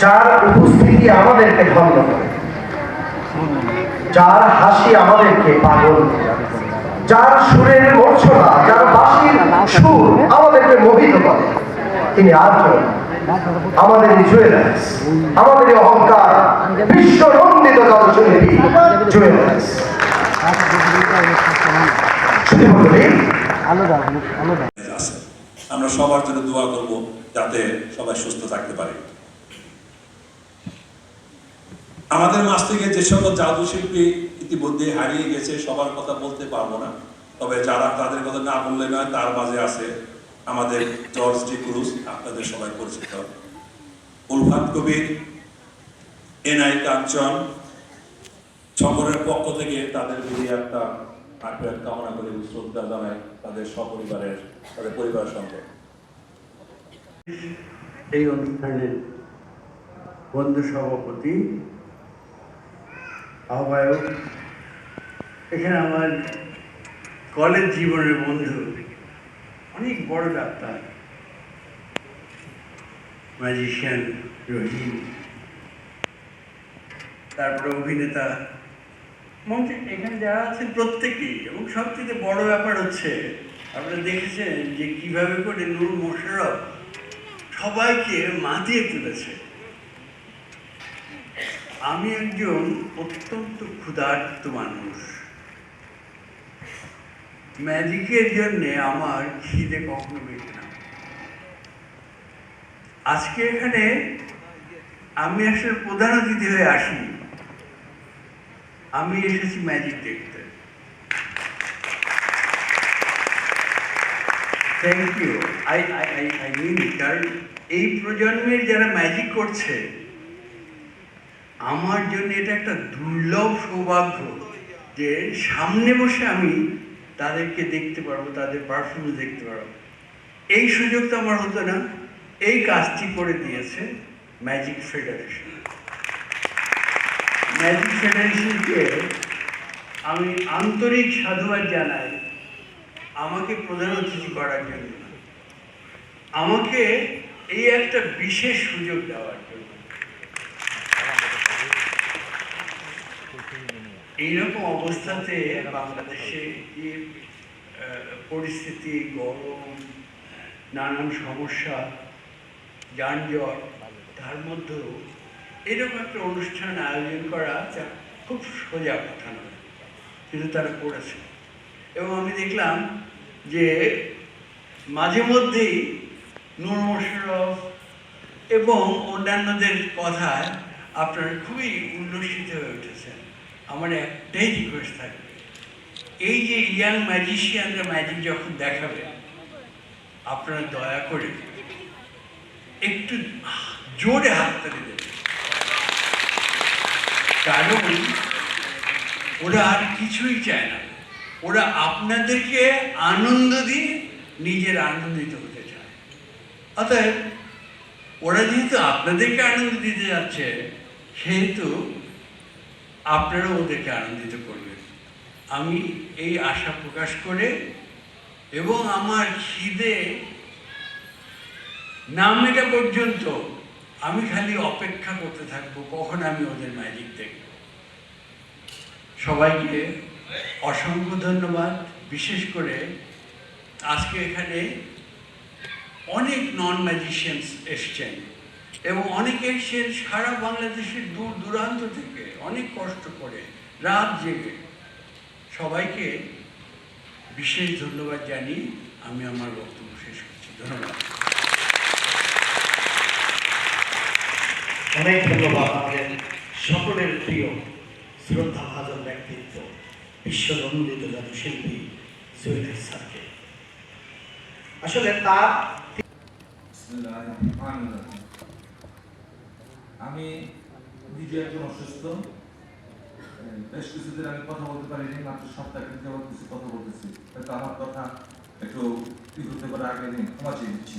যার উপস্থিতি আমাদেরকে ধন্য যার হাসি আমাদেরকে পাগল যার সুরের মূর্ছনা যার বাঁশির সুর আমাদেরকে মোহিত করে, তিনি আর। আমাদের জুয়েলার্স আমাদের অহংকার বিশ্ব নন্দিত জনশিল্পী জুয়েলার্স আমরা সবার জন্য দোয়া করব যাতে সবাই সুস্থ থাকতে পারে। আমাদের মাছ থেকে যে সকল জাদু শিল্পী ইতিমধ্যে হারিয়ে গেছে, সবার কথা বলতে পারব না। তবে যারা তাদের কথা না বললে নয়, তার মাঝে আছে আমাদের জর্জ ডি ক্রুজ, আপনাদের সবাই পরিচিত। উলফাত কবির, এনআই কাঞ্চন সকলের পক্ষ থেকে তাদের প্রতি একটা আগ্রহ কামনা করে শ্রদ্ধা জানাই তাদের সপরিবারের, তাদের পরিবার সঙ্গে। এই অনুষ্ঠানের বন্ধু সভাপতি, আহ্বায়ক, এখানে আমার কলেজ জীবনের বন্ধু। অনেক বড় ডাক্তার। ম্যাজিশিয়ান রহিম তারপরে অভিনেতা। মঞ্চে এখানে যারা আছেন প্রত্যেকেই, এবং সবচেয়ে বড় ব্যাপার হচ্ছে, আপনারা দেখেছেন যে কীভাবে করে নূর মোশারফ সবাইকে মাতিয়ে তুলেছে। আমি একজন অত্যন্ত ক্ষুধার্ত মানুষ। ম্যাজিকের জন্য আমার খিদে কখনো বেশি না। আজকে এখানে আমি আসলে প্রধান অতিথি হয়ে আসি আমি এসেছি ম্যাজিক দেখতে। Thank you I I I I mean কারণ এই প্রজন্মের যারা ম্যাজিক করছে, আমার জন্য এটা একটা দুর্লভ সৌভাগ্য যে সামনে বসে আমি তাদেরকে দেখতে পারব, তাদের পারফরমেন্স দেখতে পারব। এই সুযোগ তো আমার হতো না। এই কাজটি করে দিয়েছে ম্যাজিক ফেডারেশন ম্যাজিক ফেডারেশনকে আমি আন্তরিক সাধুবাদ জানাই, আমাকে প্রধান অতিথি করার জন্য। আমাকে এই একটা বিশেষ সুযোগ দেওয়ার জন্য। এইরকম অবস্থাতে বাংলাদেশে যে পরিস্থিতি, গরম, নানান সমস্যা, যানজট, তার মধ্যেও এরকম একটা অনুষ্ঠান আয়োজন করা যা খুব সোজা কথা নয়, কিন্তু তারা করেছে। এবং আমি দেখলাম যে মাঝে মধ্যেই নূর মোশারফ এবং অন্যান্যদের কথায় আপনারা খুবই উল্লসিত হয়ে উঠেছেন। আমার একটাই রিকোয়েস্ট থাকবে। এই যে ইয়াং ম্যাজিশিয়ানরা ম্যাজিক যখন দেখাবে, আপনারা দয়া করে একটু জোরে হাততালি দেবেন। কারণ ওরা আর কিছুই চায় না। ওরা আপনাদেরকে আনন্দ দিয়ে নিজের আনন্দিত হতে চায়। অতএব ওরা যেহেতু আপনাদেরকে আনন্দ দিতে যাচ্ছে, সেহেতু আপনারা ওদেরকে আনন্দিত করবেন। আমি এই আশা প্রকাশ করে এবং আমার খিদে না মেটা পর্যন্ত আমি খালি অপেক্ষা করতে থাকব, কখন আমি ওদের ম্যাজিক দেখব। সবাইকে অসংখ্য ধন্যবাদ। বিশেষ করে আজকে এখানে অনেক নন ম্যাজিশিয়ানস এসছেন। এবং অনেকে সে সারা বাংলাদেশের দূর দূরান্ত থেকে অনেক কষ্ট করে রাত জেগে। সবাইকে বিশেষ ধন্যবাদ জানিয়ে আমি আমার বক্তব্য শেষ করছি। ধন্যবাদ। অনেক ধন্যবাদ আমাদের সকলের প্রিয় শ্রদ্ধা ভাজন ব্যক্তিত্ব বিশ্বনন্দিত জাদুশিল্পী জুয়েলের স্যারকে আসলে তার। আমি নিজে একজন অসুস্থ। বেশ কিছুদিন আমি কথা বলতে পারিনি, মাত্র সপ্তাহ কিন্তু আমার কিছু কথা বলতেছি। হয়তো আমার কথা একটু কি হতে পারে আগে নিয়ে ক্ষমা চেয়ে নিচ্ছি।